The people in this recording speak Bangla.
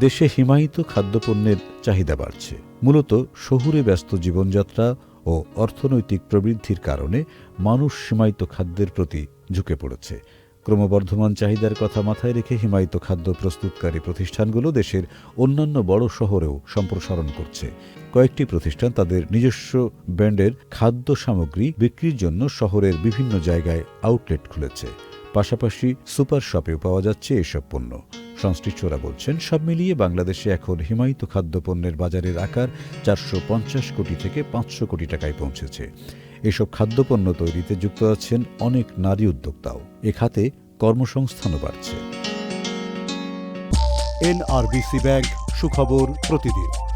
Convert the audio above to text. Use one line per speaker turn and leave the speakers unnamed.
দেশে হিমায়িত খাদ্যপণ্যের চাহিদা বাড়ছে। মূলত শহুরে ব্যস্ত জীবনযাত্রা ও অর্থনৈতিক প্রবৃদ্ধির কারণে মানুষ সীমায়িত খাদ্যের প্রতি ঝুঁকে পড়েছে। ক্রমবর্ধমান চাহিদার কথা মাথায় রেখে হিমায়িত খাদ্য প্রস্তুতকারী প্রতিষ্ঠানগুলো দেশের অন্যান্য বড় শহরেও সম্প্রসারণ করছে। কয়েকটি প্রতিষ্ঠান তাদের নিজস্ব ব্র্যান্ডের খাদ্য সামগ্রী বিক্রির জন্য শহরের বিভিন্ন জায়গায় আউটলেট খুলেছে। পাশাপাশি সুপার শপেও পাওয়া যাচ্ছে এসব পণ্য। সংশ্লিষ্টরা বলছেন, সব মিলিয়ে বাংলাদেশে এখন হিমায়িত খাদ্যপণ্যের বাজারের আকার চারশো পঞ্চাশ কোটি থেকে পাঁচশো কোটি টাকায় পৌঁছেছে। এসব খাদ্যপণ্য তৈরিতে যুক্ত আছেন অনেক নারী উদ্যোক্তাও। এ খাতে কর্মসংস্থানও বাড়ছে।
এনআরবিসি ব্যাংক সুখবর প্রতিদিন।